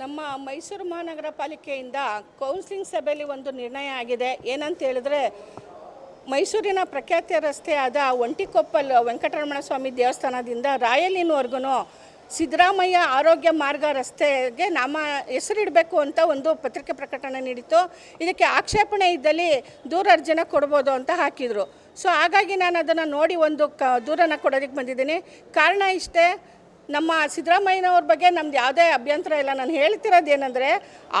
ನಮ್ಮ ಮೈಸೂರು ಮಹಾನಗರ ಪಾಲಿಕೆಯಿಂದ ಕೌನ್ಸಿಲಿಂಗ್ ಸಭೆಯಲ್ಲಿ ಒಂದು ನಿರ್ಣಯ ಆಗಿದೆ. ಏನಂತ ಹೇಳಿದ್ರೆ, ಮೈಸೂರಿನ ಪ್ರಖ್ಯಾತ ರಸ್ತೆಯಾದ ಒಂಟಿಕೊಪ್ಪಲ್ ವೆಂಕಟರಮಣ ಸ್ವಾಮಿ ದೇವಸ್ಥಾನದಿಂದ ರಾಯಲಿನವರೆಗೂ ಸಿದ್ದರಾಮಯ್ಯ ಆರೋಗ್ಯ ಮಾರ್ಗ ರಸ್ತೆಗೆ ನಾಮ ಹೆಸರಿಡಬೇಕು ಅಂತ ಒಂದು ಪತ್ರಿಕೆ ಪ್ರಕಟಣೆ ನೀಡಿತ್ತು. ಇದಕ್ಕೆ ಆಕ್ಷೇಪಣೆ ಇದ್ದಲ್ಲಿ ದೂರ ಅರ್ಜಿನ ಕೊಡ್ಬೋದು ಅಂತ ಹಾಕಿದರು. ಸೊ ಹಾಗಾಗಿ ನಾನು ಅದನ್ನು ನೋಡಿ ಒಂದು ಕ ದೂರನ ಕೊಡೋದಕ್ಕೆ ಬಂದಿದ್ದೀನಿ. ಕಾರಣ ಇಷ್ಟೇ ನಮ್ಮ ಸಿದ್ದರಾಮಯ್ಯನವ್ರ ಬಗ್ಗೆ ನಮ್ದು ಯಾವುದೇ ಅಭ್ಯಂತರ ಇಲ್ಲ. ನಾನು ಹೇಳ್ತಿರೋದು ಏನಂದರೆ,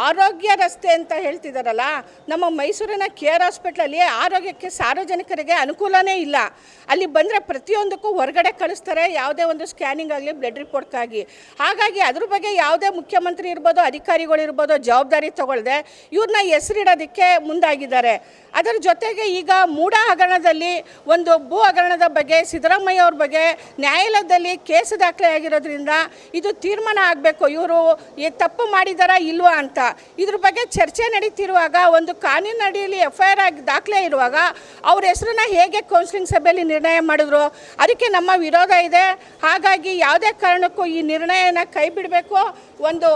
ಆರೋಗ್ಯ ರಸ್ತೆ ಅಂತ ಹೇಳ್ತಿದ್ದಾರಲ್ಲ ನಮ್ಮ ಮೈಸೂರಿನ ಕೆ ಆರ್ ಹಾಸ್ಪಿಟ್ಲಲ್ಲಿ ಆರೋಗ್ಯಕ್ಕೆ ಸಾರ್ವಜನಿಕರಿಗೆ ಅನುಕೂಲನೇ ಇಲ್ಲ. ಅಲ್ಲಿ ಬಂದರೆ ಪ್ರತಿಯೊಂದಕ್ಕೂ ಹೊರಗಡೆ ಕಳಿಸ್ತಾರೆ, ಯಾವುದೇ ಒಂದು ಸ್ಕ್ಯಾನಿಂಗ್ ಆಗಲಿ, ಬ್ಲಡ್ ರಿಪೋರ್ಟ್ಗಾಗಿ ಹಾಗಾಗಿ ಅದ್ರ ಬಗ್ಗೆ ಯಾವುದೇ ಮುಖ್ಯಮಂತ್ರಿ ಇರ್ಬೋದು, ಅಧಿಕಾರಿಗಳು ಇರ್ಬೋದು, ಜವಾಬ್ದಾರಿ ತಗೊಳ್ಳದೆ ಇವ್ರನ್ನ ಹೆಸರಿಡೋದಕ್ಕೆ ಮುಂದಾಗಿದ್ದಾರೆ. ಅದರ ಜೊತೆಗೆ ಈಗ ಮೂಡ ಹಗರಣದಲ್ಲಿ ಒಂದು ಭೂ ಹಗರಣದ ಬಗ್ಗೆ, ಸಿದ್ದರಾಮಯ್ಯ ಅವ್ರ ಬಗ್ಗೆ ನ್ಯಾಯಾಲಯದಲ್ಲಿ ಕೇಸು ದಾಖಲೆ ಆಗಿರೋದ್ರಿಂದ ಇದು ತೀರ್ಮಾನ ಆಗಬೇಕು. ಇವರು ತಪ್ಪು ಮಾಡಿದಾರಾ ಇಲ್ವಾ ಅಂತ. ಇದ್ರ ಬಗ್ಗೆ ಚರ್ಚೆ ನಡೀತಿರುವಾಗ, ಒಂದು ಕಾನೂನು ಅಡಿಯಲ್ಲಿ ಎಫ್ ಐ ಆರ್ ಆಗಿ ದಾಖಲೆ ಇರುವಾಗ ಅವ್ರ ಹೆಸರನ್ನ ಹೇಗೆ ಕೌನ್ಸಿಲಿಂಗ್ ಸಭೆಯಲ್ಲಿ ನಿರ್ಣಯ ಮಾಡಿದ್ರು, ಅದಕ್ಕೆ ನಮ್ಮ ವಿರೋಧ ಇದೆ. ಹಾಗಾಗಿ ಯಾವುದೇ ಕಾರಣಕ್ಕೂ ಈ ನಿರ್ಣಯನ ಕೈ ಬಿಡಬೇಕು. ಒಂದು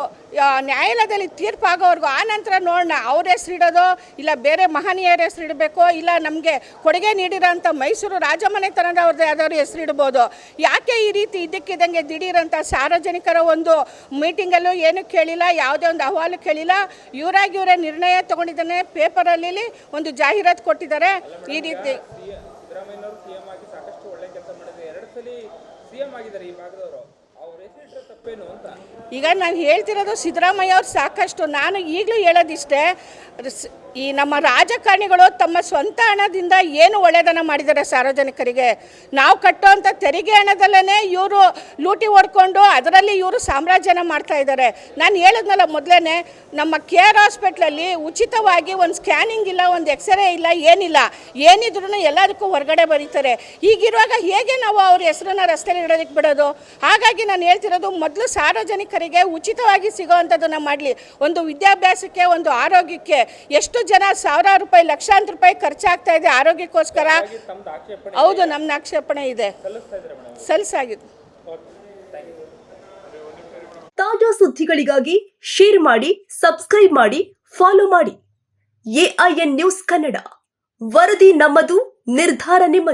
ನ್ಯಾಯಾಲಯದಲ್ಲಿ ತೀರ್ಪಾಗೋವರೆಗೂ ಆ ನಂತರ ನೋಡೋಣ. ಅವ್ರ ಹೆಸರಿಡೋದು ಇಲ್ಲ ಬೇರೆ ಮಹನೀಯರ ಹೆಸರಿಡಬೇಕು ಇಲ್ಲ ನಮಗೆ ಕೊಡುಗೆ ನೀಡಿರೋಂಥ ಮೈಸೂರು ರಾಜಮನೆತನದವ್ರದ್ದು ಯಾವ್ದಾದ್ರು ಹೆಸರಿಡ್ಬೋದು ಯಾಕೆ ಈ ರೀತಿ ಇದ್ದಕ್ಕಿದ್ದಂಗೆ ದಿಢೀರಂಥ ಸಾರ್ವಜನಿಕರ ಒಂದು ಮೀಟಿಂಗಲ್ಲೂ ಏನೂ ಕೇಳಿಲ್ಲ, ಯಾವುದೇ ಒಂದು ಅಹವಾಲು ಕೇಳಿಲ್ಲ. ಇವರಾಗಿ ಇವರೇ ನಿರ್ಣಯ ತಗೊಂಡಿದ್ದಾನೆ ಪೇಪರಲ್ಲಿ ಒಂದು ಜಾಹೀರಾತು ಕೊಟ್ಟಿದ್ದಾರೆ. ಈ ರೀತಿ ಸಾಕಷ್ಟು ಒಳ್ಳೆ ಸಿಎಂ ಆಗಿದ್ದಾರೆ ಈ ಭಾಗದವರು ಅವ್ರ ಹೆಸರಿಟ್ಟರೆ ತಪ್ಪೇನು ಅಂತ ಈಗ ನಾನು ಹೇಳ್ತಿರೋದು ಸಿದ್ದರಾಮಯ್ಯ ಅವ್ರು ಸಾಕಷ್ಟು, ನಾನು ಈಗಲೂ ಹೇಳೋದಿಷ್ಟೇ ಈ ನಮ್ಮ ರಾಜಕಾರಣಿಗಳು ತಮ್ಮ ಸ್ವಂತ ಹಣದಿಂದ ಏನು ಒಳ್ಳೆಯದನ್ನ ಮಾಡಿದ್ದಾರೆ ಸಾರ್ವಜನಿಕರಿಗೆ? ನಾವು ಕಟ್ಟುವಂಥ ತೆರಿಗೆ ಹಣದಲ್ಲೇ ಇವರು ಲೂಟಿ ಹೊಡ್ಕೊಂಡು ಅದರಲ್ಲಿ ಇವರು ಸಾಮ್ರಾಜ್ಯನ ಮಾಡ್ತಾ ಇದ್ದಾರೆ ನಾನು ಹೇಳಿದ್ನಲ್ಲ ಮೊದಲೇ ನಮ್ಮ ಕೆ ಆರ್ ಹಾಸ್ಪಿಟ್ಲಲ್ಲಿ ಉಚಿತವಾಗಿ ಒಂದು ಸ್ಕ್ಯಾನಿಂಗ್ ಇಲ್ಲ, ಒಂದು ಎಕ್ಸ್ರೇ ಇಲ್ಲ, ಏನಿಲ್ಲ. ಏನಿದ್ರು ಎಲ್ಲದಕ್ಕೂ ಹೊರಗಡೆ ಬರೀತಾರೆ. ಹೀಗಿರುವಾಗ ಹೇಗೆ ನಾವು ಅವ್ರ ಹೆಸರನ್ನ ರಸ್ತೆಯಲ್ಲಿ ಇಡೋದಕ್ಕೆ ಬಿಡೋದು? ಹಾಗಾಗಿ ನಾನು ಹೇಳ್ತಿರೋದು ಮೊದಲು ಸಾರ್ವಜನಿಕರಿಗೆ ಉಚಿತವಾಗಿ ಸಿಗೋವಂಥದ್ದನ್ನು ಮಾಡಲಿ. ಒಂದು ವಿದ್ಯಾಭ್ಯಾಸಕ್ಕೆ ಒಂದು ಆರೋಗ್ಯಕ್ಕೆ ಎಷ್ಟು ಜನ ಸಾವಿರಾರು ರೂಪಾಯಿ ಲಕ್ಷಾಂತರ ರೂಪಾಯಿ ಖರ್ಚಾಗ್ತಾ ಇದೆ ಆರೋಗ್ಯಕ್ಕೋಸ್ಕರ? ಹೌದು ನಮ್ಮ ಆಕ್ಷೇಪಣೆ ಇದೆ. ಸಲ್ಸಾಗಿದೆ ಓಕೆ ಥ್ಯಾಂಕ್ ಯು ತಾಜಾ ಸುದ್ದಿಗಳಿಗಾಗಿ ಶೇರ್ ಮಾಡಿ ಸಬ್ಸ್ಕ್ರೈಬ್ ಮಾಡಿ ಫಾಲೋ ಮಾಡಿ. AIN news Kannada. ವರದಿ ನಮ್ಮದು ನಿರ್ಧಾರ ನಿಮ್ಮದು.